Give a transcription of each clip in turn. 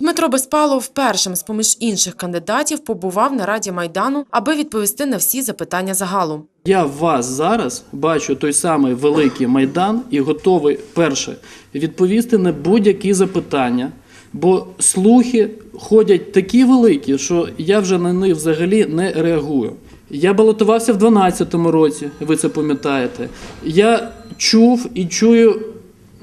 Дмитро Безпалов першим з поміж інших кандидатів побував на раді майдану, аби відповісти на всі запитання загалу. Я вас зараз бачу той самий великий майдан і готовий перше відповісти на будь-які запитання, бо слухи ходять такі великі, що я вже на них взагалі не реагую. Я балотувався в 2012 році, ви це пам'ятаєте. Я чув і чую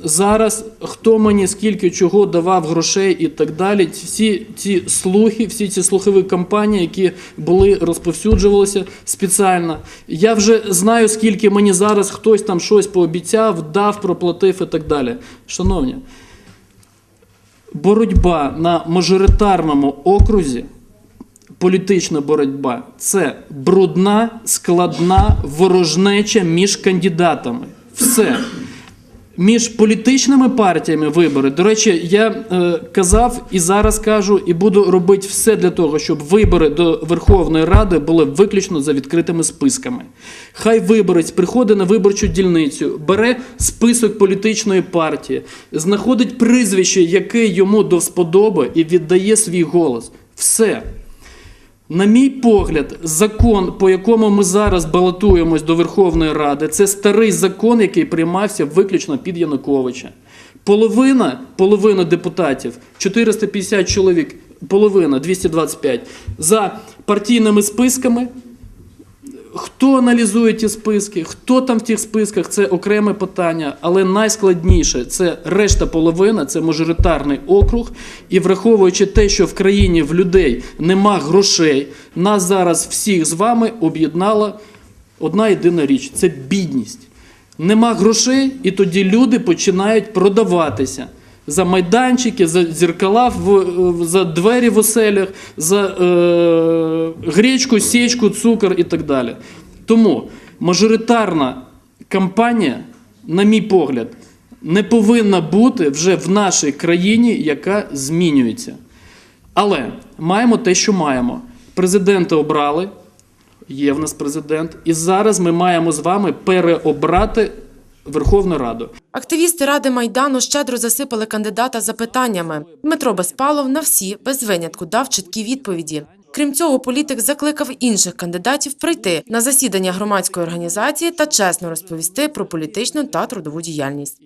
зараз, хто мені скільки чого давав грошей і так далі. Всі ці слухи, всі ці слухові кампанії, які були розповсюджувалися спеціально. Я вже знаю, скільки мені зараз хтось там щось пообіцяв, дав, проплатив і так далі. Шановні, боротьба на мажоритарному окрузі. Політична боротьба це брудна, складна ворожнеча між кандидатами. Все. Між політичними партіями вибори. До речі, я е, казав і зараз кажу, і буду робити все для того, щоб вибори до Верховної Ради були виключно за відкритими списками. Хай виборець приходить на виборчу дільницю, бере список політичної партії, знаходить прізвище, яке йому до всподоби, і віддає свій голос. Все. На мій погляд, закон, по якому ми зараз балотуємось до Верховної Ради, це старий закон, який приймався виключно під Януковича. Половина, половина депутатів, 450 чоловік, половина, 225, за партійними списками. Хто аналізує ті списки, хто там в тих списках, це окреме питання, але найскладніше це решта половина, це мажоритарний округ. І враховуючи те, що в країні в людей нема грошей, нас зараз всіх з вами об'єднала одна єдина річ це бідність. Нема грошей, і тоді люди починають продаватися. За майданчики, за в- за двері в оселях, за е, гречку, січку, цукор і так далі. Тому мажоритарна кампанія, на мій погляд, не повинна бути вже в нашій країні, яка змінюється. Але маємо те, що маємо. Президента обрали, є в нас президент, і зараз ми маємо з вами переобрати Верховну Раду. Активісти ради майдану щедро засипали кандидата запитаннями. Дмитро Безпалов на всі без винятку дав чіткі відповіді. Крім цього, політик закликав інших кандидатів прийти на засідання громадської організації та чесно розповісти про політичну та трудову діяльність.